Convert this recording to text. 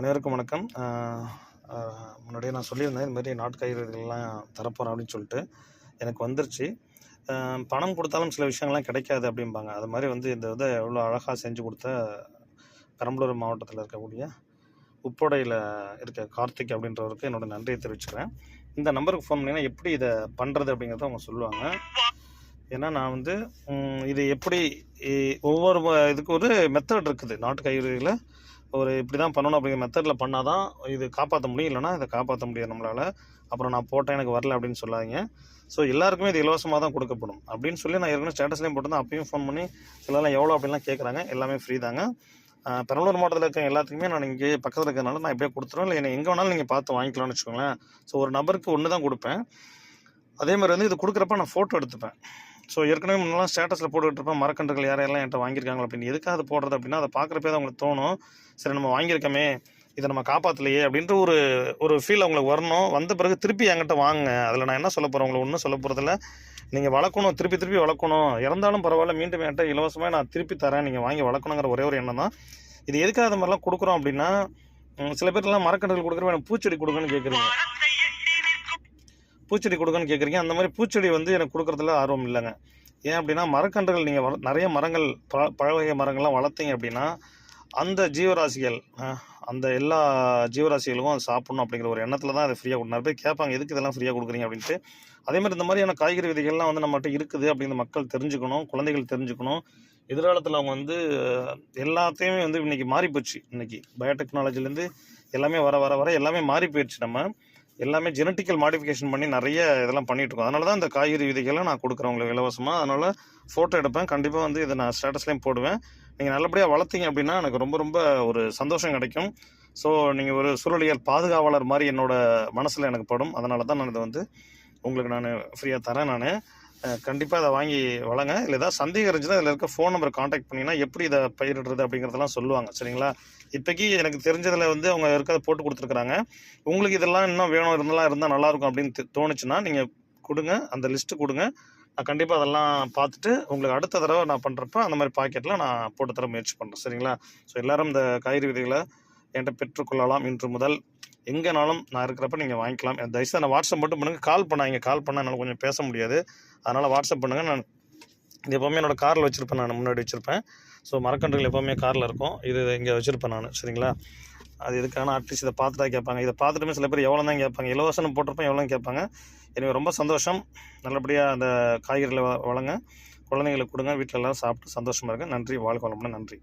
அனைவருக்கும் வணக்கம். முன்னாடியே நான் சொல்லியிருந்தேன் இது மாதிரி நாட்டு தரப்போகிறேன் அப்படின்னு சொல்லிட்டு எனக்கு வந்துருச்சு. பணம் கொடுத்தாலும் சில விஷயங்கள்லாம் கிடைக்காது அப்படிம்பாங்க. அது மாதிரி வந்து இந்த இதை எவ்வளோ அழகாக செஞ்சு கொடுத்த பெரம்பலூர் மாவட்டத்தில் இருக்கக்கூடிய உப்போடையில் இருக்க கார்த்திக் அப்படின்றவருக்கு என்னோடய நன்றியை தெரிவிச்சுக்கிறேன். இந்த நம்பருக்கு ஃபோன் பண்ணிங்கன்னா எப்படி இதை பண்ணுறது அப்படிங்கிறத அவங்க சொல்லுவாங்க. ஏன்னா நான் வந்து இது எப்படி ஒவ்வொரு இதுக்கு ஒரு மெத்தட் இருக்குது. நாட்டு காய்கறிகளை ஒரு இப்படி தான் பண்ணணும் அப்படிங்கிற மெத்தடில் பண்ணால் தான் இது காப்பாற்ற முடியும். இல்லைனா இதை காப்பாற்ற முடியாது நம்மளால். அப்புறம் நான் போட்டேன் எனக்கு வரல அப்படின்னு சொல்லாதீங்க. ஸோ எல்லாருக்குமே இது இலவசமாக தான் கொடுக்கப்படும். அப்படின்னு சொல்லி நான் ஏற்கனவே ஸ்டேட்டஸ்லேயும் போட்டு அப்பயும் ஃபோன் பண்ணி சிலர்லாம் எவ்வளோ அப்படின்லாம் கேட்குறாங்க எல்லாமே ஃப்ரீ தாங்க. பெரம்பலூர் மாவட்டத்தில் இருக்க எல்லாத்துக்குமே நான் இங்கே பக்கத்தில் இருக்கிறதுனால நான் இப்படியே கொடுத்துருவேன். இல்லை என்ன எங்கே வேணாலும் நீங்கள் பார்த்து வாங்கிக்கலாம்னு வச்சுக்கோங்களேன். ஸோ ஒரு நபருக்கு ஒன்று தான் கொடுப்பேன். அதே மாதிரி வந்து இது கொடுக்குறப்ப நான் ஃபோட்டோ எடுத்துப்பேன். ஸோ ஏற்கனவே முன்னெல்லாம் ஸ்டேட்டஸில் போட்டுக்கிட்டு இருப்பேன். மரக்கன்றுகள் யாரெல்லாம் என்கிட்ட வாங்கியிருக்காங்க அப்படின்னு. எதுக்காக அது போடுறது அப்படின்னா அதை பார்க்குறப்பே தான் அவங்களுக்கு தோணும். சரி நம்ம வாங்கியிருக்கோமே. இதை நம்ம காப்பாற்றலையே அப்படின்ற ஒரு ஒரு ஃபீல் அவங்களுக்கு வரணும். வந்த பிறகு திருப்பி என்கிட்ட வாங்க அதில் நான் என்ன சொல்ல போகிறேன் உங்களை ஒன்றும் சொல்ல போகிறதில்ல நீங்கள் வளர்க்கணும் திருப்பி திருப்பி வளர்க்கணும். இறந்தாலும் பரவாயில்ல மீண்டும் என்கிட்ட இலவசமாக நான் திருப்பி தரேன். நீங்கள் வாங்கி வளர்க்கணுங்கிற ஒரே ஒரு எண்ணம் தான். இது எதுக்காக அது மாதிரிலாம் கொடுக்குறோம் அப்படின்னா சில பேர்லாம் மரக்கன்றுகள் கொடுக்குறப்ப எனக்கு பூச்செடி கொடுக்குன்னு கேட்குறீங்க பூச்செடி கொடுக்கன்னு கேட்குறீங்க அந்த மாதிரி பூச்செடி வந்து எனக்கு கொடுக்குறதுல ஆர்வம் இல்லைங்க. ஏன் அப்படின்னா மரக்கன்றுகள் நீங்கள் வள நிறைய மரங்கள் ப பழ வகை மரங்கள்லாம் வளர்த்தீங்க அப்படின்னா அந்த ஜீவராசிகள் அந்த எல்லா ஜீவராசிகளுக்கும் அது சாப்பிடணும் அப்படிங்கிற ஒரு எண்ணத்தில் தான் அதை ஃப்ரீயாக கொடுக்கணும் பேர் கேட்பாங்க எதுக்கு இதெல்லாம் ஃப்ரீயாக கொடுக்குறீங்க? அப்படின்ட்டு. அதே மாதிரி இந்த மாதிரியான காய்கறி விதைகள்லாம் வந்து நம்மகிட்ட இருக்குது அப்படிங்கிற மக்கள் தெரிஞ்சுக்கணும் குழந்தைகள் தெரிஞ்சுக்கணும். எதிர்காலத்தில் அவங்க வந்து எல்லாத்தையுமே வந்து இன்றைக்கி மாறி போச்சு இன்றைக்கி பயோடெக்னாலஜிலேருந்து எல்லாமே வர வர வர எல்லாமே மாறி போயிடுச்சு நம்ம. எல்லாமே ஜெனட்டிக்கல் மாடிஃபிகேஷன் பண்ணி நிறைய இதெல்லாம் பண்ணிகிட்ருக்கோம் இருக்கோம். அதனால தான் இந்த காய்கறி விதைகளை நான் கொடுக்குறேன் உங்களுக்கு இலவசமாக அதனால் ஃபோட்டோ எடுப்பேன். கண்டிப்பாக வந்து இதை நான் ஸ்டேட்டஸ்லேயும் போடுவேன். நீங்கள் நல்லபடியாக வளர்த்தீங்க அப்படின்னா எனக்கு ரொம்ப ரொம்ப ஒரு சந்தோஷம் கிடைக்கும். ஸோ நீங்கள் ஒரு சூழலியல் பாதுகாவலர் மாதிரி என்னோட மனசில் எனக்கு படும். அதனால தான் நான் இதை வந்து உங்களுக்கு நான் ஃப்ரீயாக தரேன் நான். கண்டிப்பாக அதை வாங்கி வழங்க இல்லை ஏதாவது சந்தேகம் இருந்துச்சுன்னா இதில் இருக்க ஃபோன் நம்பர் காண்டாக்ட் பண்ணிங்கன்னா எப்படி இதை பயிரிடுறது அப்படிங்கிறதெல்லாம் சொல்லுவாங்க சரிங்களா? இப்போக்கி எனக்கு தெரிஞ்சதில் வந்து அவங்க இருக்கிறத போட்டு கொடுத்துருக்குறாங்க. உங்களுக்கு இதெல்லாம் இன்னும் வேணும் இருந்தாலும் இருந்தால் நல்லாயிருக்கும் அப்படின்னு தோணுச்சுன்னா நீங்கள் கொடுங்க அந்த லிஸ்ட்டு கொடுங்க. நான் கண்டிப்பாக அதெல்லாம் பார்த்துட்டு உங்களுக்கு அடுத்த தடவை நான் பண்ணுறப்ப அந்த மாதிரி பாக்கெட்டில் நான் போட்டு தர முயற்சி பண்ணுறேன் சரிங்களா? ஸோ எல்லோரும் இந்த காய்கறி விதைகளை என்கிட்ட பெற்றுக்கொள்ளலாம். இன்று முதல் எங்கேனாலும் நான் இருக்கிறப்ப நீங்கள் வாங்கிக்கலாம். தயவுசெய்து நான் வாட்ஸ்அப் மட்டும் பண்ணுங்கள் கால் பண்ணாங்க கால் பண்ணால் என்னால் கொஞ்சம் பேச முடியாது. அதனால் வாட்ஸ்அப் பண்ணுங்கள் நான் இது எப்போவுமே என்னோடய காரில் வச்சுருப்பேன். நான் முன்னாடி வச்சுருப்பேன். ஸோ மரக்கன்றுகள் எப்போவுமே காரில் இருக்கும். இது இங்கே வச்சுருப்பேன் நான். சரிங்களா? அது இதுக்கான ஆர்டிஸ்ட் இதை பார்த்துட்டா கேட்பாங்க. இதை பார்த்துட்டுமே சில பேர் எவ்வளோ தான் கேட்பாங்க. இலவசம் போட்டிருப்பேன். எவ்வளோ கேட்பாங்க. எனக்கு ரொம்ப சந்தோஷம். நல்லபடியாக அந்த காய்கறிகளை வழங்க குழந்தைங்களுக்கு கொடுங்க. வீட்டில் எல்லாம் சாப்பிட்டு சந்தோஷமாக இருங்க. நன்றி. வாழ்க்கை வளமுடன். நன்றி.